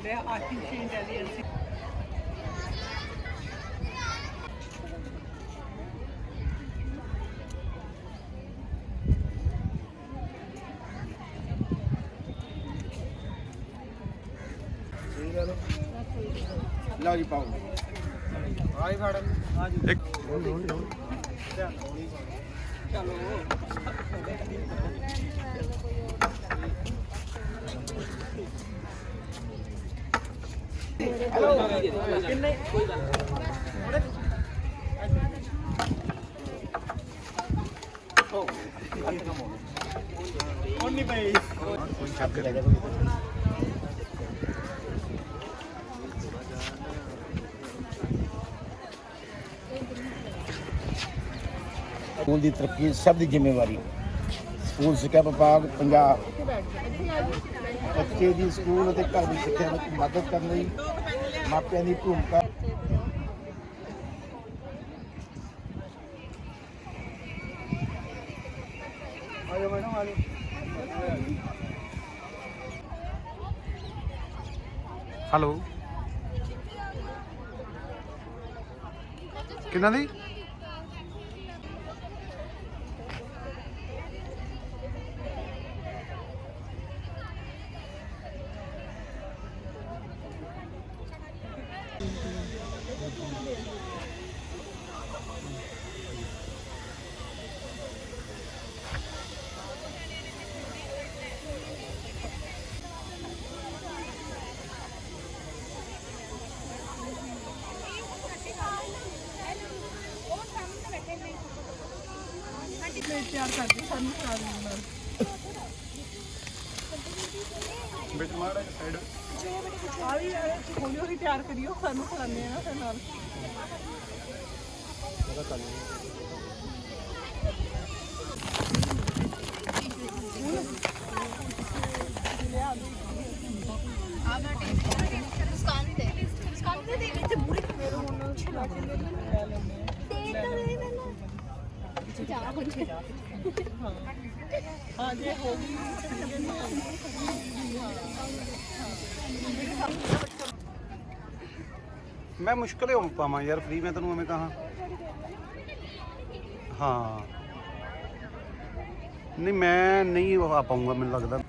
ਚੱਲ ਰਿਹਾ artificial intelligence ਲਓ ਜੀ ਪਾਓ। ਆਈ ਫੜ ਕੋਈ ਛੱਡ ਕੇ ਲੈ ਜਾ ਕੋਈ ਸਕੂਲ ਦੀ ਤਰੱਕੀ, ਸਭ ਦੀ ਜ਼ਿੰਮੇਵਾਰੀ। ਸਕੂਲ ਸਿੱਖਿਆ ਵਿਭਾਗ, ਪੰਜਾਬ। ਬੱਚੇ ਦੀ ਸਕੂਲ ਅਤੇ ਘਰ ਦੀ ਸਿੱਖਿਆ ਵਿੱਚ ਮਦਦ ਕਰਨ ਲਈ ਮਾਪਿਆਂ ਦੀ ਭੂਮਿਕਾ। ਆਜੋ ਮੈਡਮ ਆਜੋ। ਹੈਲੋ ਕਿੰਨਾ ਦੀ? ਹੌਲੀ ਹੌਲੀ ਤਿਆਰ ਕਰਿਓ ਸਾਨੂੰ ਖਲਾਣੇ ਆ ਨਾ ਫਿਰ ਨਾਲ ਹਾਂ ਜੇ ਹੋ ਗਈ ਮੈਂ ਮੁਸ਼ਕਲ ਹੋ ਪਾਵਾਂ ਯਾਰ ਫ੍ਰੀ ਮੈਂ ਤੈਨੂੰ ਐਵੇਂ ਕਹਾਂ। ਹਾਂ। ਨਹੀਂ, ਮੈਂ ਨਹੀਂ ਆ ਪਾਉਂਗਾ ਮੈਨੂੰ ਲੱਗਦਾ।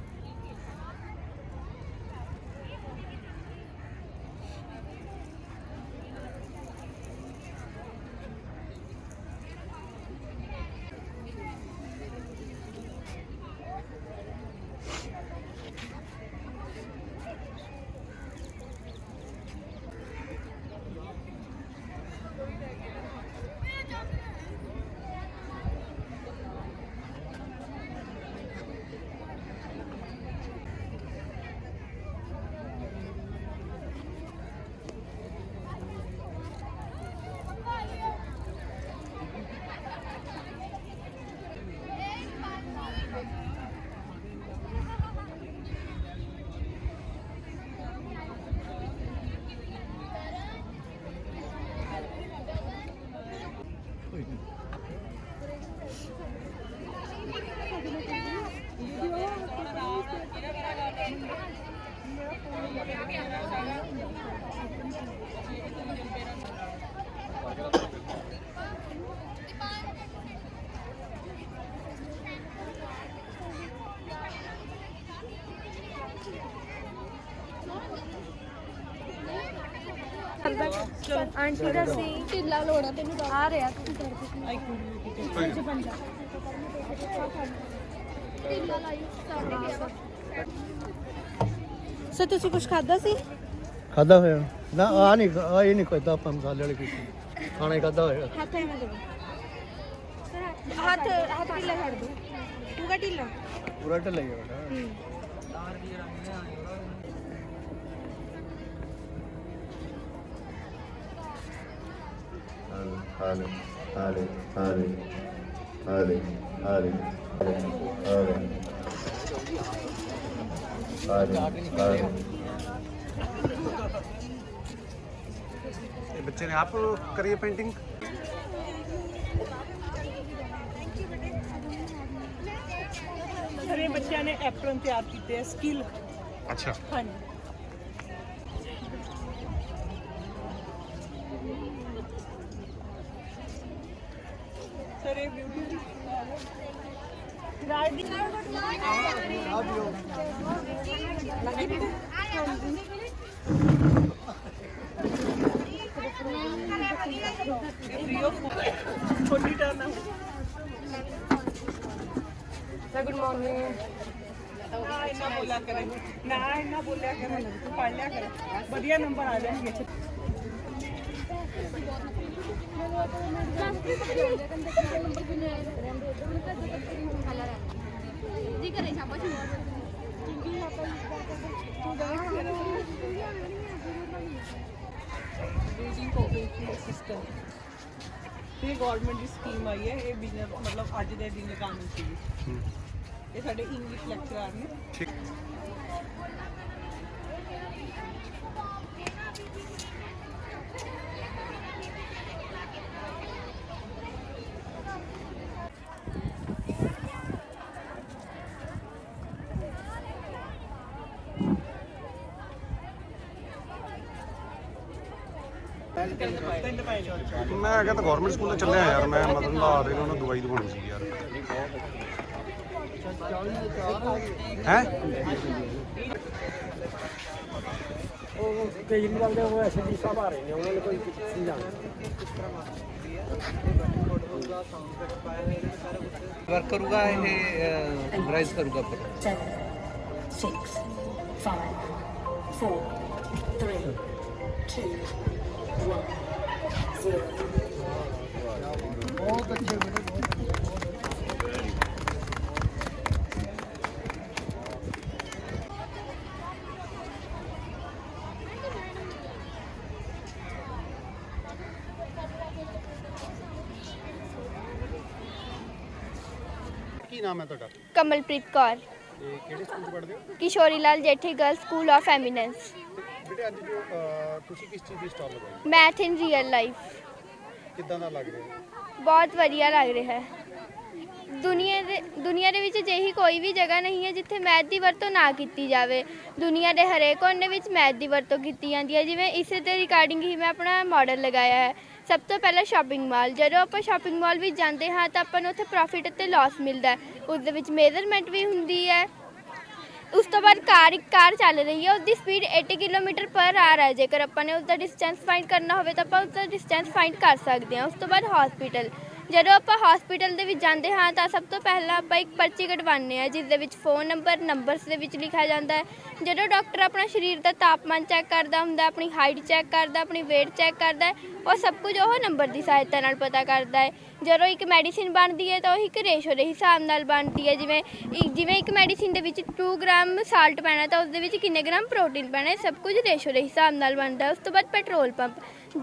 ਆਂਟੀ ਦਾ ਸੀ ਢਿੱਲਾ ਲੋੜਾ ਤੈਨੂੰ ਆ ਰਿਹਾ। ਤੂੰ ਕਰ ਦੇ ਢਿੱਲਾ ਲਾਈ ਸੋ ਤੁਸੀਂ ਕੁਝ ਖਾਦਾ ਸੀ? ਖਾਦਾ ਹੋਇਆ। ਨਾ ਆ ਨਹੀਂ ਆ ਇਹ ਨਹੀਂ ਖਾਦਾ ਆਪਾਂ ਮਸਾਲੇ ਵਾਲੀ ਕੁਛ। ਖਾਣਾ ਹੀ ਖਾਦਾ ਹੋਇਆ। ਹੱਥ ਐਵੇਂ ਦੇ ਹੱਥ ਹੱਥ ਢਿੱਲਾ ਛੱਡ ਦੋ ਕਾ ਢਿੱਲਾ? ਪੂਰਾ ਢਿੱਲਾ ਹੀ ਆ। ਬੇਟਾ Hale, hale, hale, hale, hale, hale, hale, hale. ਇਹ ਬੱਚੇ ਨੇ ਆਪ ਕਰੀ ਪੇਂਟਿੰਗ ਸਾਰੇ ਬੱਚਿਆਂ ਨੇ ਐਪਰਨ ਤਿਆਰ ਕੀਤੇ ਆ ਸਕਿੱਲ ਅੱਛਾ ਹਾਂਜੀ ਸਰ ਇਹ ਬਿਊਟੀ ਰਾਜ ਦੀ ਛੋਟੀ ਟਰਨ ਗੁੱਡ ਮਾਰਨਿੰਗ ਨਾ ਇੰਨਾ ਬੋਲਿਆ ਕਰੇ, ਨਾ ਇੰਨਾ ਬੋਲਿਆ ਕਰੇ, ਤੂੰ ਪੜ ਲਿਆ ਕਰ। ਵਧੀਆ ਨੰਬਰ ਆ ਜਾਣਗੇ। ਬਿਲਡਿੰਗ ਕੋਆਪਰੇਟਿਵ ਅਸਿਸਟੈਂਟ ਇਹ ਗਵਰਨਮੈਂਟ ਦੀ ਸਕੀਮ ਆਈ ਹੈ ਇਹ ਬਿਜ਼ਨਸ ਮਤਲਬ ਅੱਜ ਦੇ ਦਿਨ ਲਗਾਉਣੀ ਸੀ ਇਹ ਸਾਡੇ ਇੰਗਲਿਸ਼ ਲੈਕਚਰਰ ਨੇ। ਠੀਕ। ਮੈਂ ਕਿਹਾ ਤਾਂ ਗਵਰਨਮੈਂਟ ਸਕੂਲ ਚੱਲਿਆ ਯਾਰ ਮੈਂ ਮਦਨ ਲਾਲ ਇਹਨਾਂ ਨੂੰ ਦਵਾਈ ਦਵਾਉਣੀ ਸੀ ਯਾਰ। ਹੈ? ਉਹ ਤੇ ਜਿੰਨੀ ਲੱਗਦੇ ਉਹ ਐਸਡੀ ਸਾਹਿਬ ਆ ਰਹੇ ਨੇ ਉਹਨਾਂ ਨੇ ਕੋਈ ਸਮਝਾਉਣਾ ਵਰਕ ਕਰੂਗਾ ਇਹ ਰਾਈਜ਼ ਕਰੂਗਾ ਪਰ 6 5 4 3 2 कमलप्रीत कौर। किशोरी लाल जेठी गर्ल स्कूल ऑफ़ एमिनेंस। ਤੁਸੀਂ ਕਿਸ ਚੀਜ਼ ਦੀ ਸਟਾਲ ਲਗਾਈ? Math in real life. ਕਿੱਦਾਂ ਦਾ ਲੱਗ ਰਿਹਾ? ਬਹੁਤ ਵਧੀਆ ਲੱਗ ਰਿਹਾ ਹੈ। ਦੁਨੀਆ ਦੇ ਦੁਨੀਆ ਦੇ ਵਿੱਚ ਅਜਿਹੀ ਕੋਈ ਵੀ ਜਗ੍ਹਾ ਨਹੀਂ ਹੈ ਜਿੱਥੇ ਮੈਥ ਦੀ ਵਰਤੋਂ ਨਾ ਕੀਤੀ ਜਾਵੇ। ਦੁਨੀਆ ਦੇ ਹਰੇਕ ਕੋਨੇ ਵਿੱਚ ਮੈਥ ਦੀ ਵਰਤੋਂ ਕੀਤੀ ਜਾਂਦੀ ਹੈ। ਜਿਵੇਂ ਇਸੇ ਦੇ ਰਿਗਾਰਡਿੰਗ ਹੀ ਮੈਂ ਆਪਣਾ ਮਾਡਲ ਲਗਾਇਆ ਹੈ। ਸਭ ਤੋਂ ਪਹਿਲਾਂ ਸ਼ਾਪਿੰਗ ਮਾਲ ਜਦੋਂ ਆਪਾਂ ਸ਼ਾਪਿੰਗ ਮਾਲ ਵਿੱਚ ਜਾਂਦੇ ਹਾਂ ਤਾਂ ਆਪਾਂ ਨੂੰ ਉੱਥੇ ਪ੍ਰੋਫਿਟ ਅਤੇ ਲਾਸ ਮਿਲਦਾ ਹੈ। ਉਸ ਦੇ ਵਿੱਚ ਮੇਜ਼ਰਮੈਂਟ ਵੀ ਹੁੰਦੀ ਹੈ। ਉਸ ਤੋਂ ਬਾਅਦ ਕਾਰ ਇੱਕ ਕਾਰ ਚੱਲ ਰਹੀ ਹੈ ਉਸ ਦੀ ਸਪੀਡ 80 ਕਿਲੋਮੀਟਰ ਪਰ ਆਰ ਹੈ। ਜੇਕਰ ਆਪਾਂ ਨੇ ਉਸ ਦਾ ਡਿਸਟੈਂਸ ਫਾਈਂਡ ਕਰਨਾ ਹੋਵੇ ਤਾਂ ਆਪਾਂ ਉਸ ਦਾ ਡਿਸਟੈਂਸ ਫਾਈਂਡ ਕਰ ਸਕਦੇ ਹਾਂ। ਉਸ ਤੋਂ ਬਾਅਦ ਹਸਪੀਟਲ ਜਦੋਂ ਆਪਾਂ ਹਸਪੀਟਲ ਦੇ ਵਿੱਚ ਜਾਂਦੇ ਹਾਂ ਤਾਂ ਸਭ ਤੋਂ ਪਹਿਲਾਂ ਆਪਾਂ ਇੱਕ ਪਰਚੀ ਕਟਵਾਉਂਦੇ ਹਾਂ ਜਿਸ ਦੇ ਵਿੱਚ ਫੋਨ ਨੰਬਰ ਨੰਬਰਸ ਦੇ ਵਿੱਚ ਲਿਖਿਆ ਜਾਂਦਾ ਹੈ। ਜਦੋਂ ਡਾਕਟਰ ਆਪਣਾ ਸਰੀਰ ਦਾ ਤਾਪਮਾਨ ਚੈੱਕ ਕਰਦਾ ਹੁੰਦਾ, ਆਪਣੀ ਹਾਈਟ ਚੈੱਕ ਕਰਦਾ, ਆਪਣੀ weight ਚੈੱਕ ਕਰਦਾ ਉਹ ਸਭ ਕੁਝ ਉਹ ਨੰਬਰ ਦੀ ਸਹਾਇਤਾ ਨਾਲ ਪਤਾ ਕਰਦਾ ਹੈ। ਜਦੋਂ ਇੱਕ ਮੈਡੀਸਿਨ ਬਣਦੀ ਹੈ ਤਾਂ ਉਹ ਇੱਕ ਰੇਸ਼ੋ ਦੇ ਹਿਸਾਬ ਨਾਲ ਬਣਦੀ ਹੈ। ਜਿਵੇਂ ਇੱਕ- ਜਿਵੇਂ ਇੱਕ ਮੈਡੀਸਿਨ ਦੇ ਵਿੱਚ 2 ਗ੍ਰਾਮ ਸਾਲਟ ਪੈਣਾ, ਤਾਂ ਉਸ ਦੇ ਵਿੱਚ ਕਿੰਨੇ ਗ੍ਰਾਮ ਪ੍ਰੋਟੀਨ ਪੈਣਾ, ਇਹ ਸਭ ਕੁਝ ਰੇਸ਼ੋ ਦੇ ਹਿਸਾਬ ਨਾਲ ਬਣਦਾ ਹੈ। ਉਸ ਤੋਂ ਬਾਅਦ ਪੈਟਰੋਲ ਪੰਪ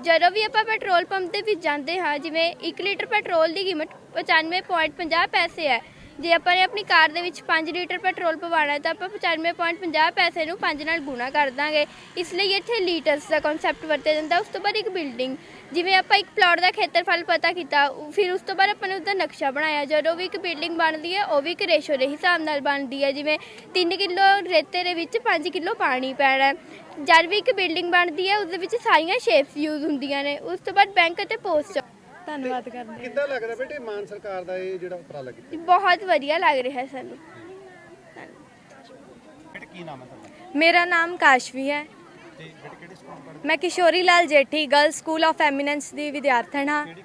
ਜਦੋਂ ਵੀ ਆਪਾਂ ਪੈਟਰੋਲ ਪੰਪ ਦੇ ਵਿੱਚ ਜਾਂਦੇ ਹਾਂ, ਜਿਵੇਂ 1 ਲੀਟਰ ਪੈਟਰੋਲ ਦੀ ਕੀਮਤ 95.50 ਪੈਸੇ ਹੈ ਜੇ ਆਪਾਂ ਨੇ ਆਪਣੀ ਕਾਰ ਦੇ ਵਿੱਚ 5 ਲੀਟਰ ਪੈਟਰੋਲ ਪਵਾਉਣਾ ਹੈ ਤਾਂ ਆਪਾਂ 95.50 ਪੈਸੇ ਨੂੰ 5 ਨਾਲ ਗੁਣਾ ਕਰ ਦਾਂਗੇ। ਇਸ ਲਈ ਇੱਥੇ ਲੀਟਰਸ ਦਾ ਕਨਸੈਪਟ ਵਰਤਿਆ ਜਾਂਦਾ। ਉਸ ਤੋਂ ਬਾਅਦ ਇੱਕ ਬਿਲਡਿੰਗ ਜਿਵੇਂ ਆਪਾਂ ਇੱਕ ਪਲਾਟ ਦਾ ਖੇਤਰਫਲ ਪਤਾ ਕੀਤਾ ਫਿਰ ਉਸ ਤੋਂ ਬਾਅਦ ਆਪਾਂ ਨੇ ਉਹਦਾ ਨਕਸ਼ਾ ਬਣਾਇਆ। ਜਦੋਂ ਵੀ ਇੱਕ ਬਿਲਡਿੰਗ ਬਣਦੀ ਹੈ, ਉਹ ਵੀ ਇੱਕ ਰੇਸ਼ੋ ਦੇ ਹਿਸਾਬ ਨਾਲ ਬਣਦੀ ਹੈ। ਜਿਵੇਂ 3 ਕਿਲੋ ਰੇਤੇ ਦੇ ਵਿੱਚ 5 ਕਿਲੋ ਪਾਣੀ ਪੈਣਾ ਜਦ ਵੀ ਇੱਕ ਬਿਲਡਿੰਗ ਬਣਦੀ ਹੈ, ਉਸ ਦੇ ਵਿੱਚ ਸਾਰੀਆਂ ਸ਼ੇਪਸ ਯੂਜ਼ ਹੁੰਦੀਆਂ ਨੇ। ਉਸ ਤੋਂ ਬਾਅਦ ਬੈਂਕ ਅਤੇ ਪੋਸਟ ਧੰਨਵਾਦ ਕਰਦੇ ਹਾਂ। ਕਿੱਦਾਂ ਲੱਗਦਾ ਬੇਟੇ ਮਾਨ ਸਰਕਾਰ ਦਾ ਇਹ ਜਿਹੜਾ ਉਪਰਾਲਾ ਕੀਤਾ? ਬਹੁਤ ਵਧੀਆ ਲੱਗ ਰਿਹਾ ਹੈ ਸਾਨੂੰ। ਬੇਟੇ ਕੀ ਨਾਮ ਹੈ ਤੁਹਾਡਾ? ਮੇਰਾ ਨਾਮ ਕਾਸ਼ਵੀ ਹੈ। ਤੇ ਬੇਟੇ ਕਿਹੜੇ ਸਕੂਲ ਪੜ੍ਹਦੇ? ਮੈਂ Kishori Lal Jethi girl school of eminence ਦੀ ਵਿਦਿਆਰਥਣ ਹਾਂ। ਕਿਹੜੀ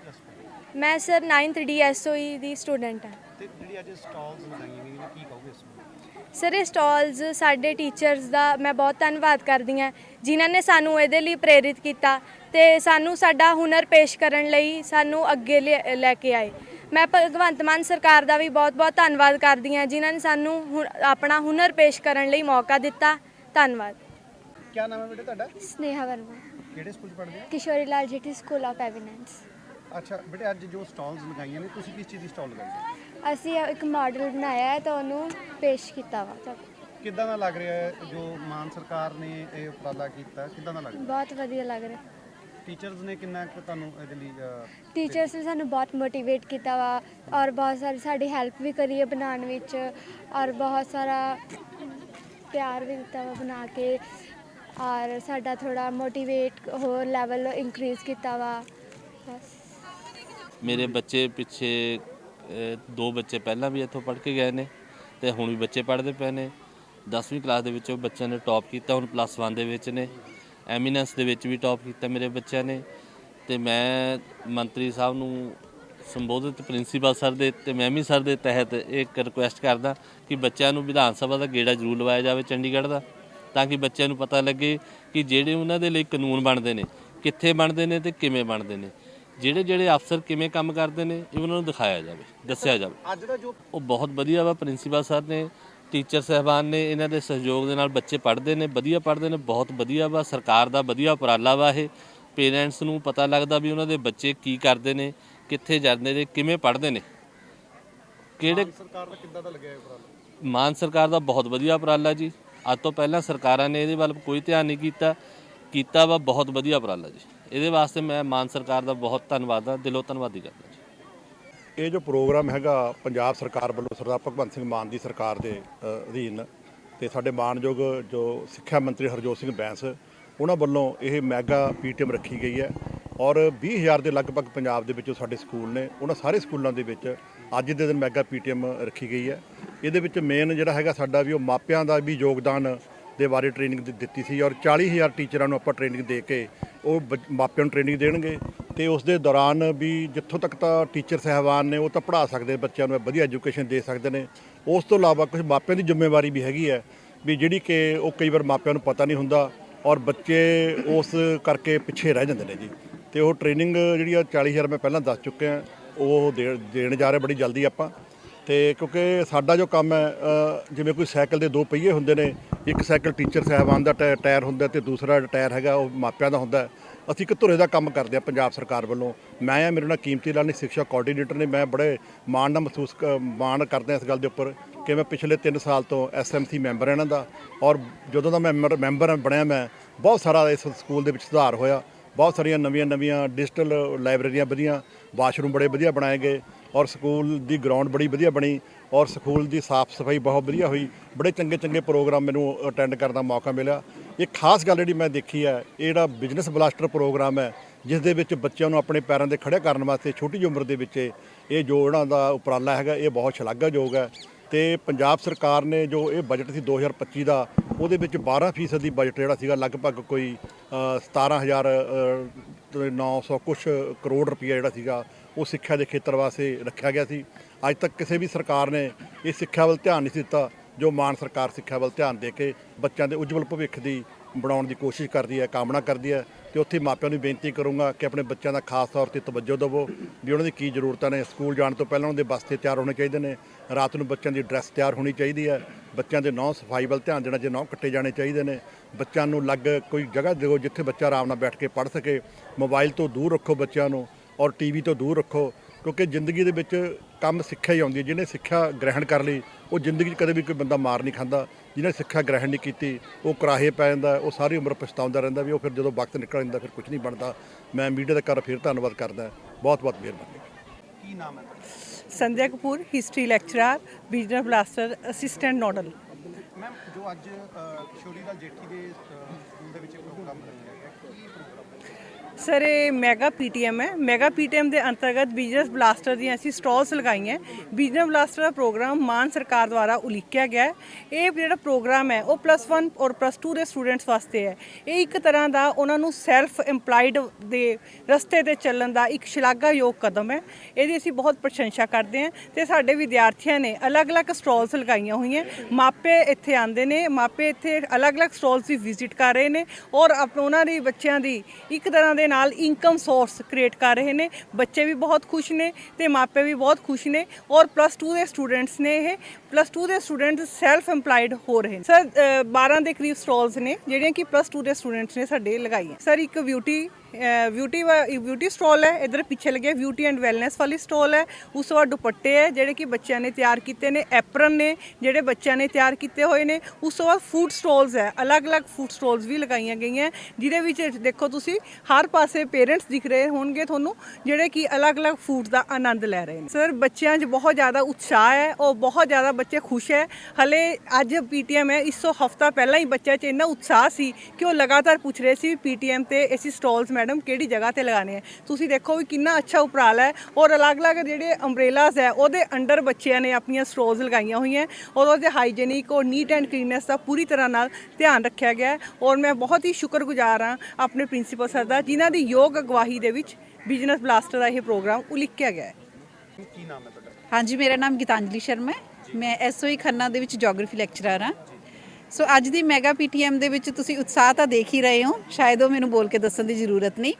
ਮੈਂ ਸਰ 9th ਡੀਐਸਓਈ ਦੀ ਸਟੂਡੈਂਟ ਹਾਂ। ਤੇ ਜਿਹੜੀ ਅੱਜ ਸਟਾਲਸ ਲਗਾਈਆਂ ਗਈਆਂ ਨੇ ਕੀ ਕਹੋਗੇ ਇਸ ਨੂੰ? ਸਰ ਇਹ ਸਟਾਲਸ ਸਾਡੇ ਟੀਚਰਸ ਦਾ ਮੈਂ ਬਹੁਤ ਧੰਨਵਾਦ ਕਰਦੀ ਹਾਂ ਜਿਨ੍ਹਾਂ ਨੇ ਸਾਨੂੰ ਇਹਦੇ ਲਈ ਪ੍ਰੇਰਿਤ ਕੀਤਾ ਤੇ ਸਾਨੂੰ ਸਾਡਾ ਹੁਨਰ ਪੇਸ਼ ਕਰਨ ਲਈ ਸਾਨੂੰ ਅੱਗੇ ਲੈ ਕੇ ਆਏ। ਮੈਂ ਭਗਵੰਤ ਮਾਨ ਸਰਕਾਰ ਦਾ ਵੀ ਬਹੁਤ-ਬਹੁਤ ਧੰਨਵਾਦ ਕਰਦੀ ਹਾਂ ਜਿਨ੍ਹਾਂ ਨੇ ਸਾਨੂੰ ਹੁ- ਆਪਣਾ ਹੁਨਰ ਪੇਸ਼ ਕਰਨ ਲਈ ਮੌਕਾ ਦਿੱਤਾ। ਧੰਨਵਾਦ। ਕੀ ਨਾਮ ਹੈ ਬੇਟੇ ਤੁਹਾਡਾ? ਸਨੇਹਾ ਵਰਮਾ। ਕਿਹੜੇ ਸਕੂਲ ਪੜ੍ਹਦੇ ਹੋ? Kishori Lal Jethi school of eminence. ਅੱਛਾ ਬੇਟੇ ਅੱਜ ਜੋ ਸਟਾਲਸ ਲਗਾਈਆਂ ਨੇ ਤੁਸੀਂ ਕਿਸ ਚੀਜ਼ ਦੀ ਸਟਾਲ ਲਗਾਈ ਹੈ? ਅਸੀਂ ਇੱਕ ਮਾਡਲ ਬਣਾਇਆ ਹੈ ਤਾਂ ਉਹਨੂੰ ਪੇਸ਼ ਕੀਤਾ ਵਾ। ਤਾਂ ਕਿੱਦਾਂ ਦਾ ਲੱਗ ਰਿਹਾ ਹੈ ਜੋ ਮਾਨ ਸਰਕਾਰ ਨੇ ਇਹ ਉਪਰਾਲਾ ਕੀਤਾ? ਕਿੱਦਾਂ ਦਾ ਲੱਗ ਰਿਹਾ? ਬਹੁਤ ਵਧੀਆ ਲੱਗ ਰਿਹਾ। ਟੀਚਰਸ ਨੇ ਕਿੰਨਾ ਕੁ ਤੁਹਾਨੂੰ ਇਹਦੇ ਲਈ ਅਹ, ਟੀਚਰਸ ਨੇ ਸਾਨੂੰ ਬਹੁਤ ਮੋਟੀਵੇਟ ਕੀਤਾ ਵਾ ਔਰ ਬਹੁਤ ਸਾਰੀ ਸਾਡੀ ਹੈਲਪ ਵੀ ਕਰੀ ਹੈ ਬਣਾਉਣ ਵਿੱਚ ਔਰ ਬਹੁਤ ਸਾਰਾ ਪਿਆਰ ਵੀ ਦਿੱਤਾ ਵਾ ਬਣਾ ਕੇ ਔਰ ਸਾਡਾ ਥੋੜਾ ਮੋਟੀਵੇਟ ਹੋਰ ਲੈਵਲ ਇਨਕਰੀਜ਼ ਕੀਤਾ ਵਾ। ਬਸ। ਮੇਰੇ ਬੱਚੇ ਪਿੱਛੇ ਦੋ ਬੱਚੇ ਪਹਿਲਾਂ ਵੀ ਇੱਥੋਂ ਪੜ੍ਹ ਕੇ ਗਏ ਨੇ ਤੇ ਹੁਣ ਵੀ ਬੱਚੇ ਪੜ੍ਹਦੇ ਪਏ ਨੇ। 10ਵੀਂ ਕਲਾਸ ਦੇ ਵਿੱਚ ਉਹ ਬੱਚਿਆਂ ਨੇ ਟੌਪ ਕੀਤਾ, ਹੁਣ ਪਲੱਸ 1 ਦੇ ਵਿੱਚ ਨੇ। ਐਮੀਨੈਂਸ ਦੇ ਵਿੱਚ ਵੀ ਟੌਪ ਕੀਤਾ ਮੇਰੇ ਬੱਚਿਆਂ ਨੇ। ਤੇ ਮੈਂ ਮੰਤਰੀ ਸਾਹਿਬ ਨੂੰ ਸੰਬੋਧਿਤ ਪ੍ਰਿੰਸੀਪਲ ਸਰ ਦੇ ਤੇ ਮੈਂ ਵੀ ਸਰ ਦੇ ਤਹਿਤ ਇੱਕ ਰਿਕੁਐਸਟ ਕਰਦਾ ਕਿ ਬੱਚਿਆਂ ਨੂੰ ਵਿਧਾਨ ਸਭਾ ਦਾ ਗੇੜਾ ਜ਼ਰੂਰ ਲਵਾਇਆ ਜਾਵੇ ਚੰਡੀਗੜ੍ਹ ਦਾ, ਤਾਂ ਕਿ ਬੱਚਿਆਂ ਨੂੰ ਪਤਾ ਲੱਗੇ ਕਿ ਜਿਹੜੇ ਉਹਨਾਂ ਦੇ ਲਈ ਕਾਨੂੰਨ ਬਣਦੇ ਨੇ, ਕਿੱਥੇ ਬਣਦੇ ਨੇ ਤੇ ਕਿਵੇਂ ਬਣਦੇ ਨੇ। ਜਿਹੜੇ ਜਿਹੜੇ ਅਫਸਰ ਕਿਵੇਂ ਕੰਮ ਕਰਦੇ ਨੇ ਇਹ ਉਹਨਾਂ ਨੂੰ ਦਿਖਾਇਆ ਜਾਵੇ ਦੱਸਿਆ ਜਾਵੇ। ਅੱਜ ਦਾ ਜੋ ਉਹ ਬਹੁਤ ਵਧੀਆ ਵਾ ਪ੍ਰਿੰਸੀਪਲ ਸਰ ਨੇ ਟੀਚਰ ਸਹਿਬਾਨ ਨੇ ਇਹਨਾਂ ਦੇ ਸਹਿਯੋਗ ਦੇ ਨਾਲ ਬੱਚੇ ਪੜ੍ਹਦੇ ਨੇ ਵਧੀਆ ਪੜ੍ਹਦੇ ਨੇ ਬਹੁਤ ਵਧੀਆ ਵਾ ਸਰਕਾਰ ਦਾ ਵਧੀਆ ਉਪਰਾਲਾ ਵਾ ਇਹ। ਪੇਰੈਂਟਸ ਨੂੰ ਪਤਾ ਲੱਗਦਾ ਵੀ ਉਹਨਾਂ ਦੇ ਬੱਚੇ ਕੀ ਕਰਦੇ ਨੇ ਕਿੱਥੇ ਜਾਂਦੇ ਨੇ ਕਿਵੇਂ ਪੜ੍ਹਦੇ ਨੇ। ਕਿਹੜੇ ਸਰਕਾਰ ਦਾ ਕਿੱਦਾਂ ਦਾ ਲੱਗਿਆ ਉਪਰਾਲਾ? ਮਾਨ ਸਰਕਾਰ ਦਾ ਬਹੁਤ ਵਧੀਆ ਉਪਰਾਲਾ ਜੀ। ਅੱਜ ਤੋਂ ਪਹਿਲਾਂ ਸਰਕਾਰਾਂ ਨੇ ਇਹਦੇ ਵੱਲ ਕੋਈ ਧਿਆਨ ਨਹੀਂ ਕੀਤਾ। ਕੀਤਾ ਵਾ ਬਹੁਤ ਵਧੀਆ ਉਪਰਾਲਾ ਜੀ। ਇਹਦੇ ਵਾਸਤੇ ਮੈਂ ਮਾਨ ਸਰਕਾਰ ਦਾ ਬਹੁਤ ਧੰਨਵਾਦ ਆ ਦਿਲੋਂ ਧੰਨਵਾਦੀ ਕਰਦਾ ਜੀ। ਇਹ ਜੋ ਪ੍ਰੋਗਰਾਮ ਹੈਗਾ ਪੰਜਾਬ ਸਰਕਾਰ ਵੱਲੋਂ ਸਰਦਾਰ ਭਗਵੰਤ ਸਿੰਘ ਮਾਨ ਦੀ ਸਰਕਾਰ ਦੇ ਅਧੀਨ ਤੇ ਸਾਡੇ ਮਾਨਯੋਗ ਜੋ ਸਿੱਖਿਆ ਮੰਤਰੀ ਹਰਜੋਤ ਸਿੰਘ ਬੈਂਸ, ਉਹਨਾਂ ਵੱਲੋਂ ਇਹ ਮੈਗਾ ਪੀਟੀਐਮ ਰੱਖੀ ਗਈ ਹੈ ਔਰ 20000 ਦੇ ਲਗਭਗ ਪੰਜਾਬ ਦੇ ਵਿੱਚੋਂ ਸਾਡੇ ਸਕੂਲ ਨੇ, ਉਹਨਾਂ ਸਾਰੇ ਸਕੂਲਾਂ ਦੇ ਵਿੱਚ ਅੱਜ ਦੇ ਦਿਨ ਮੈਗਾ ਪੀਟੀਐਮ ਰੱਖੀ ਗਈ ਹੈ। ਇਹਦੇ ਵਿੱਚ ਮੇਨ ਜਿਹੜਾ ਹੈਗਾ ਸਾਡਾ ਵੀ ਉਹ ਮਾਪਿਆਂ ਦਾ ਵੀ ਯੋਗਦਾਨ ਦੇ ਬਾਰੇ ਟ੍ਰੇਨਿੰਗ ਦਿੱਤੀ ਸੀ ਔਰ 40000 ਟੀਚਰਾਂ ਨੂੰ ਆਪਾਂ ਟ੍ਰੇਨਿੰਗ ਦੇ ਕੇ ਉਹ ਬੱਚ- ਮਾਪਿਆਂ ਨੂੰ ਟ੍ਰੇਨਿੰਗ ਦੇਣਗੇ ਤੇ ਉਸ ਦੇ ਦੌਰਾਨ ਵੀ ਜਿੱਥੋਂ ਤੱਕ ਤਾਂ ਟੀਚਰ ਸਹਿਬਾਨ ਨੇ, ਉਹ ਤਾਂ ਪੜ੍ਹਾ ਸਕਦੇ ਬੱਚਿਆਂ ਨੂੰ ਵਧੀਆ ਐਜੂਕੇਸ਼ਨ ਦੇ ਸਕਦੇ ਨੇ। ਉਸ ਤੋਂ ਇਲਾਵਾ ਕੁਝ ਮਾਪਿਆਂ ਦੀ ਜ਼ਿੰਮੇਵਾਰੀ ਵੀ ਹੈਗੀ ਹੈ ਵੀ ਜਿਹੜੀ ਕਿ ਉਹ ਕਈ ਵਾਰ ਮਾਪਿਆਂ ਨੂੰ ਪਤਾ ਨਹੀਂ ਹੁੰਦਾ ਔਰ ਬੱਚੇ ਉਸ ਕਰਕੇ ਪਿੱਛੇ ਰਹਿ ਜਾਂਦੇ ਨੇ ਜੀ। ਤੇ ਉਹ ਟ੍ਰੇਨਿੰਗ ਜਿਹੜੀ ਆ 40000 ਮੈਂ ਪਹਿਲਾਂ ਦੱਸ ਚੁੱਕਿਆ, ਉਹ ਦੇ- ਦੇਣ ਜਾ ਰਹੇ ਬੜੀ ਜਲਦੀ ਆਪਾਂ। ਤੇ ਕਿਉਂਕਿ ਸਾਡਾ ਜੋ ਕੰਮ ਹੈ ਜਿਵੇਂ ਕੋਈ ਸਾਈਕਲ ਦੇ ਦੋ ਪਹੀਏ ਹੁੰਦੇ ਨੇ, ਇੱਕ ਸਾਈਕਲ ਟੀਚਰ ਸਾਹਿਬਾਨ ਦਾ ਟਾਇ- ਟਾਇਰ ਹੁੰਦਾ ਤੇ ਦੂਸਰਾ ਟਾਇਰ ਹੈਗਾ, ਉਹ ਮਾਪਿਆਂ ਦਾ ਹੁੰਦਾ। ਅਸੀਂ ਇੱਕ ਧੁਰੇ ਦਾ ਕੰਮ ਕਰਦੇ ਆ ਪੰਜਾਬ ਸਰਕਾਰ ਵੱਲੋਂ। ਮੈਂ ਆ, ਮੇਰੇ ਨਾਲ ਕੀਮਤੀ ਲਾਲ ਨੇ ਸਿੱਖਿਆ ਕੋਆਰਡੀਨੇਟਰ ਨੇ, ਮੈਂ ਬੜੇ ਮਾਣ ਨਾਲ ਮਹਿਸੂਸ ਕ- ਮਾਣ ਕਰਦੇ ਆ ਇਸ ਗੱਲ ਦੇ ਉੱਪਰ ਕਿ ਮੈਂ ਪਿਛਲੇ 3 ਸਾਲ ਤੋਂ ਐਸਐਮਸੀ ਮੈਂਬਰ ਇਹਨਾਂ ਦਾ ਔਰ ਜਦੋਂ ਦਾ ਮੈਂ ਮੈਂਬਰ ਮੈਂਬਰ ਬਣਿਆ ਮੈਂ, ਬਹੁਤ ਸਾਰਾ ਇਸ ਸਕੂਲ ਦੇ ਵਿੱਚ ਸੁਧਾਰ ਹੋਇਆ। ਬਹੁਤ ਸਾਰੀਆਂ ਨਵੀਆਂ ਨਵੀਆਂ ਡਿਜੀਟਲ ਲਾਇਬ੍ਰੇਰੀਆਂ ਵਧੀਆਂ, ਵਾਸ਼ਰੂਮ ਬੜੇ ਵਧੀਆ ਬਣਾਏ ਗਏ ਔਰ ਸਕੂਲ ਦੀ ਗਰਾਊਂਡ ਬੜੀ ਵਧੀਆ ਬਣੀ ਔਰ ਸਕੂਲ ਦੀ ਸਾਫ਼ ਸਫ਼ਾਈ ਬਹੁਤ ਵਧੀਆ ਹੋਈ। ਬੜੇ ਚੰਗੇ ਚੰਗੇ ਪ੍ਰੋਗਰਾਮ ਮੈਨੂੰ ਅਟੈਂਡ ਕਰਨ ਦਾ ਮੌਕਾ ਮਿਲਿਆ। ਇਹ ਖਾਸ ਗੱਲ ਜਿਹੜੀ ਮੈਂ ਦੇਖੀ ਹੈ, ਇਹ ਜਿਹੜਾ ਬਿਜ਼ਨਸ ਬਲਾਸਟਰ ਪ੍ਰੋਗਰਾਮ ਹੈ, ਜਿਸ ਦੇ ਵਿੱਚ ਬੱਚਿਆਂ ਨੂੰ ਆਪਣੇ ਪੈਰਾਂ ਤੇ ਖੜੇ ਕਰਨ ਵਾਸਤੇ ਛੋਟੀ ਉਮਰ ਦੇ ਵਿੱਚ ਇਹ ਜੋ ਉਹਨਾਂ ਦਾ ਉਪਰਾਲਾ ਹੈਗਾ, ਇਹ ਬਹੁਤ ਸ਼ਲਾਘਾਯੋਗ ਹੈ। ਤੇ ਪੰਜਾਬ ਸਰਕਾਰ ਨੇ ਜੋ ਇਹ ਬਜਟ ਸੀ 2025 ਦਾ ਉਹਦੇ ਵਿੱਚ 12% ਦੀ ਬਜਟ ਜਿਹੜਾ ਸੀਗਾ ਲਗਭਗ ਕੋਈ ਅ, 17900 ਕੁਛ ਕਰੋੜ ਰੁਪਈਆ ਜਿਹੜਾ ਸੀਗਾ ਉਹ ਸਿੱਖਿਆ ਦੇ ਖੇਤਰ ਵਾਸਤੇ ਰੱਖਿਆ ਗਿਆ ਸੀ। ਅੱਜ ਤੱਕ ਕਿਸੇ ਵੀ ਸਰਕਾਰ ਨੇ ਇਹ ਸਿੱਖਿਆ ਵੱਲ ਧਿਆਨ ਨਹੀਂ ਦਿੱਤਾ ਜੋ ਮਾਨ ਸਰਕਾਰ ਸਿੱਖਿਆ ਵੱਲ ਧਿਆਨ ਦੇ ਕੇ ਬੱਚਿਆਂ ਦੇ ਉਜਵਲ ਭਵਿੱਖ ਦੀ ਬਣਾਉਣ ਦੀ ਕੋਸ਼ਿਸ਼ ਕਰਦੀ ਹੈ, ਕਾਮਨਾ ਕਰਦੀ ਹੈ ਤੇ ਉੱਥੇ ਮਾਪਿਆਂ ਨੂੰ ਬੇਨਤੀ ਕਰੂੰਗਾ ਕਿ ਆਪਣੇ ਬੱਚਿਆਂ ਦਾ ਖਾਸ ਤੌਰ ਤੇ ਤਵੱਜੋ ਦਿਵੋ ਵੀ ਉਹਨਾਂ ਦੀ ਕੀ ਜ਼ਰੂਰਤਾਂ ਨੇ। ਸਕੂਲ ਜਾਣ ਤੋਂ ਪਹਿਲਾਂ ਉਹਨਾਂ ਦੇ ਬਸਤੇ ਤਿਆਰ ਹੋਣੇ ਚਾਹੀਦੇ ਨੇ। ਰਾਤ ਨੂੰ ਬੱਚਿਆਂ ਦੀ ਡਰੈਸ ਤਿਆਰ ਹੋਣੀ ਚਾਹੀਦੀ ਹੈ। ਬੱਚਿਆਂ ਦੇ ਨੌ ਸਫ਼ਾਈ ਵੱਲ ਧਿਆਨ ਦੇਣਾ, ਜੇ ਨੌ ਕੱਟੇ ਜਾਣੇ ਚਾਹੀਦੇ ਨੇ। ਬੱਚਿਆਂ ਨੂੰ ਲੱਗ ਕੋਈ ਜਗ੍ਹਾ ਦਿਓ ਜਿੱਥੇ ਬੱਚਾ ਆਰਾਮ ਨਾਲ ਬੈਠ ਕੇ ਪੜ੍ਹ ਸਕੇ। ਮੋਬਾਈਲ ਤੋਂ ਦੂਰ ਰੱਖੋ ਬੱਚਿਆਂ ਨੂੰ ਔਰ ਟੀਵੀ ਤੋਂ ਦੂਰ ਰੱਖੋ। ਕਿਉਂਕਿ ਜ਼ਿੰਦਗੀ ਦੇ ਵਿੱਚ ਕੰਮ ਸਿੱਖਿਆ ਹੀ ਆਉਂਦੀ ਹੈ। ਜਿਹਨੇ ਸਿੱਖਿਆ ਗ੍ਰਹਿਣ ਕਰ ਲਈ ਉਹ ਜ਼ਿੰਦਗੀ 'ਚ ਕਦੇ ਵੀ ਕੋਈ ਬੰਦਾ ਮਾਰ ਨਹੀਂ ਖਾਂਦਾ। ਜਿਹਨੇ ਸਿੱਖਿਆ ਗ੍ਰਹਿਣ ਨਹੀਂ ਕੀਤੀ ਉਹ ਕਰਾਹੇ ਪੈ ਜਾਂਦਾ ਉਹ ਸਾਰੀ ਉਮਰ ਪਛਤਾਉਂਦਾ ਰਹਿੰਦਾ ਵੀ ਉਹ ਫਿਰ ਜਦੋਂ ਵਕਤ ਨਿਕਲ ਜਾਂਦਾ ਫਿਰ ਕੁਝ ਨਹੀਂ ਬਣਦਾ। ਮੈਂ ਮੀਡੀਆ ਦਾ ਕਰ ਫਿਰ ਧੰਨਵਾਦ ਕਰਦਾ। ਬਹੁਤ ਬਹੁਤ ਮਿਹਰਬਾਨੀ। ਕੀ ਨਾਮ ਹੈ ਤੁਹਾਡਾ? Sandhya Kapoor history lecturer business blaster assistant nodal. Ma'am ਜੋ ਅੱਜ ਕਿਸ਼ੋਰੀ ਲਾਲ ਜੇਠੀ ਦੇ ਸਕੂਲ ਦੇ ਵਿੱਚ ਪ੍ਰੋਗਰਾਮ ਰੱਖਿਆ ਗਿਆ ਕੀ ਪ੍ਰੋਗਰਾਮ ਸਰ ਇਹ ਮੈਗਾ ਪੀਟੀਐਮ ਹੈ। ਮੈਗਾ ਪੀਟੀਐਮ ਦੇ ਅੰਤਰਗਤ ਬਿਜ਼ਨਸ ਬਲਾਸਟਰ ਦੀਆਂ ਅਸੀਂ ਸਟਾਲਸ ਲਗਾਈਆਂ ਬਿਜ਼ਨਸ ਬਲਾਸਟਰ ਦਾ ਪ੍ਰੋਗਰਾਮ ਮਾਨ ਸਰਕਾਰ ਦੁਆਰਾ ਉਲੀਕਿਆ ਗਿਆ ਇਹ ਜਿਹੜਾ ਪ੍ਰੋਗਰਾਮ ਹੈ, ਉਹ ਪਲੱਸ 1 ਔਰ ਪਲੱਸ 2 ਦੇ ਸਟੂਡੈਂਟਸ ਵਾਸਤੇ ਹੈ। ਇਹ ਇੱਕ ਤਰ੍ਹਾਂ ਦਾ ਉਹਨਾਂ ਨੂੰ ਸੈਲਫ EMPLOYED ਦੇ ਰਸਤੇ ਤੇ ਚੱਲਣ ਦਾ ਇੱਕ ਸ਼ਲਾਘਾਯੋਗ ਕਦਮ ਹੈ। ਇਹਦੀ ਅਸੀਂ ਬਹੁਤ ਪ੍ਰਸ਼ੰਸਾ ਕਰਦੇ ਹਾਂ ਤੇ ਸਾਡੇ ਵਿਦਿਆਰਥੀਆਂ ਨੇ ਅਲੱਗ-ਅਲੱਗ ਸਟਾਲਸ ਲਗਾਈਆਂ ਹੋਈਆਂ ਮਾਪੇ ਇੱਥੇ ਆਉਂਦੇ ਨੇ ਮਾਪੇ ਇੱਥੇ ਅਲੱਗ-ਅਲੱਗ ਸਟਾਲਸ ਦੀ ਵਿਜ਼ਿਟ ਕਰ ਰਹੇ ਨੇ ਔਰ ਆਪ- ਉਹਨਾਂ ਦੀ ਬੱਚਿਆਂ ਦੀ ਇੱਕ ਤਰ੍ਹਾਂ ਦੇ ਨਾਲ ਇਨਕਮ ਸੋਰਸ ਕ੍ਰੀਏਟ ਕਰ ਰਹੇ ਨੇ। ਬੱਚੇ ਵੀ ਬਹੁਤ ਖੁਸ਼ ਨੇ ਤੇ ਮਾਪੇ ਵੀ ਬਹੁਤ ਖੁਸ਼ ਨੇ ਔਰ ਪਲੱਸ 2 ਦੇ ਸਟੂਡੈਂਟਸ ਨੇ ਇਹ। ਪਲੱਸ 2 ਦੇ ਸਟੂਡੈਂਟਸ ਸੈਲਫ EMPLOYED ਹੋ ਰਹੇ ਨੇ। ਸਰ ਅ, 12 ਦੇ ਕਰੀਬ ਸਟਾਲਸ ਨੇ ਜਿਹੜੀਆਂ ਕਿ ਪਲੱਸ 2 ਦੇ ਸਟੂਡੈਂਟਸ ਨੇ ਸਾਡੇ ਲਗਾਈਆਂ। ਸਰ ਇੱਕ ਬਿਊਟੀ ਬਿਊਟੀ ਬਿਊਟੀ ਸਟਾਲ ਹੈ, ਇਧਰ ਪਿੱਛੇ ਲੱਗਿਆ ਬਿਊਟੀ ਐਂਡ ਵੈਲਨੈਸ ਵਾਲੀ ਸਟਾਲ ਹੈ, ਉਸ ਤੋਂ ਬਾਅਦ ਦੁਪੱਟੇ ਹੈ, ਜਿਹੜੇ ਕਿ ਬੱਚਿਆਂ ਨੇ ਤਿਆਰ ਕੀਤੇ ਨੇ ਐਪਰਨ ਨੇ, ਜਿਹੜੇ ਬੱਚਿਆਂ ਨੇ ਤਿਆਰ ਕੀਤੇ ਹੋਏ ਨੇ, ਉਸ ਤੋਂ ਬਾਅਦ ਫੂਡ ਸਟਾਲਸ ਹੈ, ਅਲੱਗ-ਅਲੱਗ ਫੂਡ ਸਟਾਲਸ ਵੀ ਲਗਾਈਆਂ ਗਈਆਂ, ਜਿਹਦੇ ਵਿੱਚ ਦੇਖੋ ਤੁਸੀਂ, ਹਰ ਪਾਸੇ ਪੇਰੈਂਟਸ ਦਿਖ ਰਹੇ ਹੋਣਗੇ ਤੁਹਾਨੂੰ, ਜਿਹੜੇ ਕਿ ਅਲੱਗ-ਅਲੱਗ ਫੂਡ ਦਾ ਆਨੰਦ ਲੈ ਰਹੇ ਨੇ। ਸਰ ਬੱਚਿਆਂ 'ਚ ਬਹੁਤ ਜ਼ਿਆਦਾ ਉਤਸ਼ਾਹ ਹੈ, ਉਹ ਬਹੁਤ ਜ਼ਿਆਦਾ ਬੱਚੇ ਖੁਸ਼ ਹੈ। ਹਲੇ ਅੱਜ ਪੀਟੀਐਮ ਹੈ, ਇਸ ਤੋਂ ਹਫਤਾ ਪਹਿਲਾਂ ਹੀ ਬੱਚਿਆਂ 'ਚ ਇੰਨਾ ਉਤਸ਼ਾਹ ਸੀ ਕਿ ਉਹ ਲਗਾਤਾਰ ਪੁੱਛ ਰਹੇ ਸੀ ਪੀਟੀਐਮ ਤੇ ਅਸੀਂ ਸਟਾਲਸ ਮੈਡਮ ਕਿਹੜੀ ਜਗ੍ਹਾ ਤੇ ਲਗਾਣੇ ਆ ਤੁਸੀਂ ਦੇਖੋ ਵੀ ਕਿੰਨਾ ਅੱਛਾ ਉਪਰਾਲਾ ਹੈ ਔਰ ਅਲੱਗ-ਅਲੱਗ ਜਿਹੜੇ ਅੰਬ੍ਰੇਲਾਸ ਹੈ ਉਹਦੇ ਅੰਡਰ ਬੱਚਿਆਂ ਨੇ ਆਪਣੀਆਂ ਸਟਾਲਸ ਲਗਾਈਆਂ ਹੋਈਆਂ ਔਰ ਉਹਦੇ ਹਾਈਜੀਨਿਕ ਔਰ ਨੀਟ ਐਂਡ ਕਲੀਨੈਸ ਦਾ ਪੂਰੀ ਤਰ੍ਹਾਂ ਨਾਲ ਧਿਆਨ ਰੱਖਿਆ ਗਿਆ ਹੈ। ਔਰ ਮੈਂ ਬਹੁਤ ਹੀ ਸ਼ੁਕਰਗੁਜ਼ਾਰ ਹਾਂ ਆਪਣੇ ਪ੍ਰਿੰਸੀਪਲ ਸਰ ਦਾ ਜਿਨ੍ਹਾਂ ਦੀ ਯੋਗ ਅਗਵਾਈ ਦੇ ਵਿੱਚ ਬਿਜ਼ਨਸ ਬਲਾਸਟਰ ਦਾ ਇਹ ਪ੍ਰੋਗਰਾਮ ਉਲੀਕਿਆ ਗਿਆ ਹੈ। ਕੀ ਨਾਮ ਹੈ ਤੁਹਾਡਾ? ਹਾਂਜੀ ਮੇਰਾ ਨਾਮ ਗੀਤਾਂਜਲੀ ਸ਼ਰਮਾ ਹੈ। ਮੈਂ ਐਸਓਈ ਖੰਨਾ ਦੇ ਵਿੱਚ ਜੀਓਗ੍ਰਾਫੀ ਲੈਕਚਰਰ ਹਾਂ। ਸੋ ਅੱਜ ਦੀ ਮੈਗਾ ਪੀਟੀਐਮ ਦੇ ਵਿੱਚ ਤੁਸੀਂ ਉਤਸ਼ਾਹ ਤਾਂ ਦੇਖ ਹੀ ਰਹੇ ਹੋ। ਸ਼ਾਇਦ ਉਹ ਮੈਨੂੰ ਬੋਲ ਕੇ ਦੱਸਣ ਦੀ ਜ਼ਰੂਰਤ ਨਹੀਂ।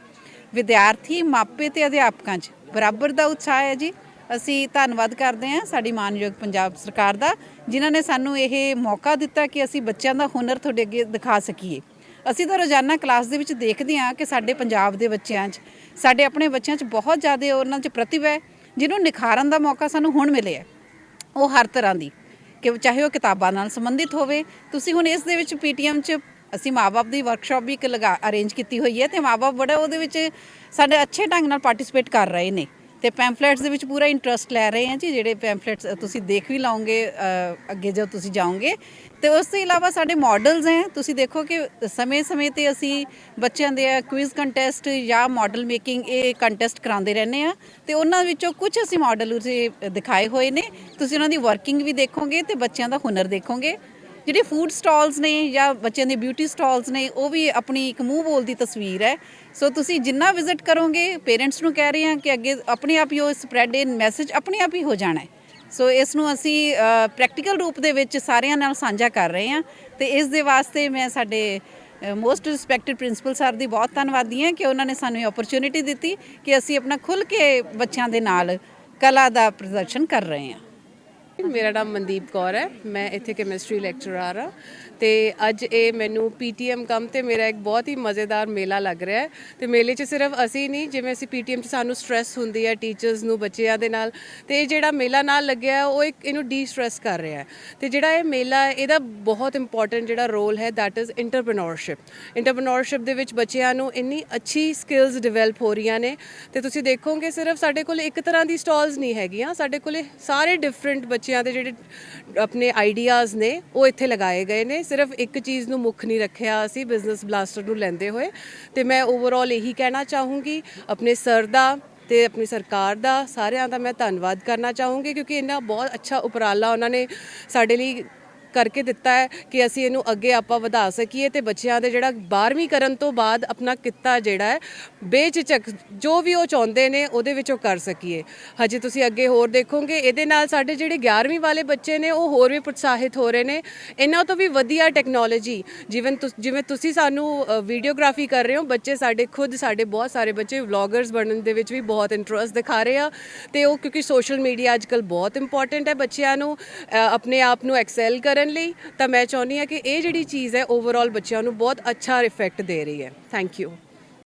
ਵਿਦਿਆਰਥੀ ਮਾਪੇ ਤੇ ਅਧਿਆਪਕਾਂ 'ਚ ਬਰਾਬਰ ਦਾ ਉਤਸ਼ਾਹ ਹੈ ਜੀ। ਅਸੀਂ ਧੰਨਵਾਦ ਕਰਦੇ ਹਾਂ ਸਾਡੀ ਮਾਨਯੋਗ ਪੰਜਾਬ ਸਰਕਾਰ ਦਾ, ਜਿਨ੍ਹਾਂ ਨੇ ਸਾਨੂੰ ਇਹ ਮੌਕਾ ਦਿੱਤਾ ਕਿ ਅਸੀਂ ਬੱਚਿਆਂ ਦਾ ਹੁਨਰ ਤੁਹਾਡੇ ਅੱਗੇ ਦਿਖਾ ਸਕੀਏ। ਅਸੀਂ ਤਾਂ ਰੋਜ਼ਾਨਾ ਕਲਾਸ ਦੇ ਵਿੱਚ ਦੇਖਦੇ ਹਾਂ ਕਿ ਸਾਡੇ ਪੰਜਾਬ ਦੇ ਬੱਚਿਆਂ 'ਚ, ਸਾਡੇ ਆਪਣੇ ਬੱਚਿਆਂ 'ਚ ਬਹੁਤ ਜ਼ਿਆਦਾ ਉਹਨਾਂ 'ਚ ਪ੍ਰਤਿਭਾ ਹੈ, ਜਿਹਨੂੰ ਨਿਖਾਰਨ ਦਾ ਮੌਕਾ ਸਾਨੂੰ ਹੁਣ ਮਿਲਿਆ ਉਹ ਹਰ ਤਰ੍ਹਾਂ ਦੀ ਕਿ ਚਾਹੇ ਉਹ ਕਿਤਾਬਾਂ ਨਾਲ ਸੰਬੰਧਿਤ ਹੋਵੇ। ਤੁਸੀਂ ਹੁਣ ਇਸ ਦੇ ਵਿੱਚ ਪੀਟੀਐਮ 'ਚ ਅਸੀਂ ਮਾਪੇ ਦੀ ਵਰਕਸ਼ਾਪ ਵੀ ਇੱਕ ਲਗਾ ਅਰੇਂਜ ਕੀਤੀ ਹੋਈ ਹੈ ਤੇ ਮਾਪੇ ਬੜਾ ਉਹਦੇ ਵਿੱਚ ਸਾਡੇ ਅੱਛੇ ਢੰਗ ਨਾਲ ਪਾਰਟਿਸਿਪੇਟ ਕਰ ਰਹੇ ਨੇ। ਤੇ ਪੈਂਫਲੇਟਸ ਦੇ ਵਿੱਚ ਪੂਰਾ ਇੰਟਰਸਟ ਲੈ ਰਹੇ ਹਾਂ ਜੀ, ਜਿਹੜੇ ਪੈਂਫਲੇਟਸ ਤੁਸੀਂ ਦੇਖ ਵੀ ਲਾਓਗੇ ਅੱਗੇ ਜਦੋਂ ਤੁਸੀਂ ਜਾਓਗੇ। ਤੇ ਉਸ ਤੋਂ ਇਲਾਵਾ ਸਾਡੇ ਮਾਡਲਸ ਹੈ, ਤੁਸੀਂ ਦੇਖੋ ਕਿ ਸਮੇਂ-ਸਮੇਂ ਤੇ ਅਸੀਂ ਬੱਚਿਆਂ ਦੇ ਕੁਇਜ਼ ਕੰਟੈਸਟ ਜਾਂ ਮਾਡਲ ਮੇਕਿੰਗ ਇਹ ਕੰਟੈਸਟ ਕਰਾਉਂਦੇ ਰਹਿੰਦੇ ਆ ਤੇ ਉਹਨਾਂ ਵਿੱਚੋਂ ਕੁਝ ਅਸੀਂ ਮਾਡਲ ਤੁਸੀਂ ਦਿਖਾਏ ਹੋਏ ਨੇ। ਤੁਸੀਂ ਉਹਨਾਂ ਦੀ ਵਰਕਿੰਗ ਵੀ ਦੇਖੋਗੇ ਤੇ ਬੱਚਿਆਂ ਦਾ ਹੁਨਰ ਦੇਖੋਗੇ। ਜਿਹੜੇ ਫੂਡ ਸਟਾਲਸ ਨੇ ਜਾਂ ਬੱਚਿਆਂ ਦੇ ਬਿਊਟੀ ਸਟਾਲਸ ਨੇ, ਉਹ ਵੀ ਆਪਣੀ ਇੱਕ ਮੂੰਹ ਬੋਲ ਦੀ ਤਸਵੀਰ ਹੈ। ਸੋ ਤੁਸੀਂ ਜਿੰਨਾ ਵਿਜ਼ਿਟ ਕਰੋਗੇ ਪੇਰੈਂਟਸ ਨੂੰ ਕਹਿ ਰਹੇ ਹਾਂ ਕਿ ਅੱਗੇ ਆਪਣੇ ਆਪ ਹੀ ਉਹ ਸਪਰੈਡ ਇਨ ਮੈਸੇਜ ਆਪਣੇ ਆਪ ਹੀ ਹੋ ਜਾਣਾ ਸੋ ਇਸ ਨੂੰ ਅਸੀਂ ਪ੍ਰੈਕਟੀਕਲ ਰੂਪ ਦੇ ਵਿੱਚ ਸਾਰਿਆਂ ਨਾਲ ਸਾਂਝਾ ਕਰ ਰਹੇ ਹਾਂ ਤੇ ਇਸ ਦੇ ਵਾਸਤੇ ਮੈਂ ਸਾਡੇ ਮੋਸਟ ਰਿਸਪੈਕਟਡ ਪ੍ਰਿੰਸੀਪਲ ਸਰ ਦੀ ਬਹੁਤ ਧੰਨਵਾਦੀ ਹਾਂ ਕਿ ਉਹਨਾਂ ਨੇ ਸਾਨੂੰ ਇਹ ਓਪਰਚੁਨਿਟੀ ਦਿੱਤੀ ਕਿ ਅਸੀਂ ਆਪਣਾ ਖੁੱਲ ਕੇ ਬੱਚਿਆਂ ਦੇ ਨਾਲ ਕਲਾ ਦਾ ਪ੍ਰਦਰਸ਼ਨ ਕਰ ਰਹੇ ਹਾਂ। ਮੇਰਾ ਨਾਮ ਮਨਦੀਪ ਕੌਰ ਹੈ। ਮੈਂ ਇੱਥੇ ਕੈਮਿਸਟਰੀ ਲੈਕਚਰਰ ਆ ਤੇ ਅੱਜ ਇਹ ਮੈਨੂੰ ਪੀਟੀਐਮ ਕੰਮ ਤੇ ਮੇਰਾ ਇੱਕ ਬਹੁਤ ਹੀ ਮਜ਼ੇਦਾਰ ਮੇਲਾ ਲੱਗ ਰਿਹਾ ਹੈ। ਤੇ ਮੇਲੇ 'ਚ ਸਿਰਫ ਅਸੀਂ ਨਹੀਂ ਜਿਵੇਂ ਅਸੀਂ ਪੀਟੀਐਮ 'ਚ ਸਾਨੂੰ ਸਟ्रेस ਹੁੰਦੀ ਹੈ ਟੀਚਰਸ ਨੂੰ ਬੱਚਿਆਂ ਦੇ ਨਾਲ ਤੇ ਇਹ ਜਿਹੜਾ ਮੇਲਾ ਨਾਲ ਲੱਗਿਆ ਉਹ ਇੱਕ ਇਹਨੂੰ ਡੀ-ਸਟ੍ਰੈਸ ਕਰ ਰਿਹਾ ਹੈ। ਤੇ ਜਿਹੜਾ ਇਹ ਮੇਲਾ ਹੈ, ਇਹਦਾ ਬਹੁਤ ਇੰਪੋਰਟੈਂਟ ਜਿਹੜਾ ਰੋਲ ਹੈ ਦੈਟ ਇਜ਼ ਇੰਟਰਪ੍ਰੀਨਰਸ਼ਿਪ ਇੰਟਰਪ੍ਰੀਨਰਸ਼ਿਪ ਦੇ ਵਿੱਚ ਬੱਚਿਆਂ ਨੂੰ ਇੰਨੀ ਅੱਛੀ ਸਕਿੱਲਸ ਡਿਵੈਲਪ ਹੋ ਰਹੀਆਂ ਨੇ। ਤੇ ਤੁਸੀਂ ਦੇਖੋਗੇ ਸਿਰਫ ਸਾਡੇ ਕੋਲ ਇੱਕ ਤਰ੍ਹਾਂ ਦੀ ਸਟਾਲਸ ਨਹੀਂ ਹੈਗੀਆਂ ਸਾਡੇ ਕੋਲ ਸਾਰੇ ਡਿਫਰੈਂਟ ਬੱਚਿਆਂ ਦੇ ਜਿਹੜੇ ਆਪਣੇ ਆਈਡੀਆਜ਼ ਨੇ ਉਹ ਇੱਥੇ ਲਗਾਏ ਗਏ ਨੇ। ਸਿਰਫ ਇੱਕ ਚੀਜ਼ ਨੂੰ ਮੁੱਖ ਨਹੀਂ ਰੱਖਿਆ ਅਸੀਂ ਬਿਜ਼ਨਸ ਬਲਾਸਟਰ ਨੂੰ ਲੈਂਦੇ ਹੋਏ। ਤੇ ਮੈਂ ਓਵਰਆਲ ਇਹੀ ਕਹਿਣਾ ਚਾਹੂੰਗੀ, ਆਪਣੇ ਸਰ ਦਾ ਤੇ ਆਪਣੀ ਸਰਕਾਰ ਦਾ, ਸਾਰਿਆਂ ਦਾ ਮੈਂ ਧੰਨਵਾਦ ਕਰਨਾ ਚਾਹੂੰਗੀ ਕਿਉਂਕਿ ਇਹਨਾਂ ਬਹੁਤ ਅੱਛਾ ਉਪਰਾਲਾ ਉਹਨਾਂ ਨੇ ਸਾਡੇ ਲਈ ਕਰਕੇ ਦਿੱਤਾ ਹੈ ਕਿ ਅਸੀਂ ਇਹਨੂੰ ਅੱਗੇ ਆਪਾਂ ਵਧਾ ਸਕੀਏ ਤੇ ਬੱਚਿਆਂ ਦੇ ਜਿਹੜਾ 12ਵੀਂ ਕਰਨ ਤੋਂ ਬਾਅਦ ਆਪਣਾ ਕਿੱਤਾ ਜਿਹੜਾ ਹੈ, ਬੇਝਿਜਕ ਜੋ ਵੀ ਉਹ ਚਾਹੁੰਦੇ ਨੇ, ਉਹਦੇ ਵਿੱਚ ਉਹ ਕਰ ਸਕੀਏ। ਹਜੇ ਤੁਸੀਂ ਅੱਗੇ ਹੋਰ ਦੇਖੋਗੇ, ਇਹਦੇ ਨਾਲ ਸਾਡੇ ਜਿਹੜੇ 11ਵੀਂ ਵਾਲੇ ਬੱਚੇ ਨੇ, ਉਹ ਹੋਰ ਵੀ ਪ੍ਰੋਤਸਾਹਿਤ ਹੋ ਰਹੇ ਨੇ। ਇਹਨਾਂ ਤੋਂ ਵੀ ਵਧੀਆ ਟੈਕਨੋਲੋਜੀ ਜਿਵੇਂ ਤੁਸ- ਜਿਵੇਂ ਤੁਸੀਂ ਸਾਨੂੰ ਵੀਡੀਓਗ੍ਰਾਫੀ ਕਰ ਰਹੇ ਹੋ, ਬੱਚੇ ਸਾਡੇ ਖੁਦ, ਸਾਡੇ ਬਹੁਤ ਸਾਰੇ ਬੱਚੇ ਵਲੌਗਰਸ ਬਣਨ ਦੇ ਵਿੱਚ ਵੀ ਬਹੁਤ ਇੰਟਰਸਟ ਦਿਖਾ ਰਹੇ ਆ। ਤੇ ਉਹ ਕਿਉਂਕਿ ਸੋਸ਼ਲ ਮੀਡੀਆ ਅੱਜਕੱਲ ਬਹੁਤ ਇੰਪੋਰਟੈਂਟ ਹੈ ਬੱਚਿਆਂ ਨੂੰ ਆਪਣੇ ਆਪ ਨੂੰ ਐਕਸੈਲ ਕਰਨ ਲਈ ਤਾਂ ਮੈਂ ਚਾਹੁੰਦੀ ਹਾਂ ਕਿ ਇਹ ਜਿਹੜੀ ਚੀਜ਼ ਹੈ ਓਵਰਆਲ ਬੱਚਿਆਂ ਨੂੰ ਬਹੁਤ ਅੱਛਾ ਇਫੈਕਟ ਦੇ ਰਹੀ ਹੈ। Thank you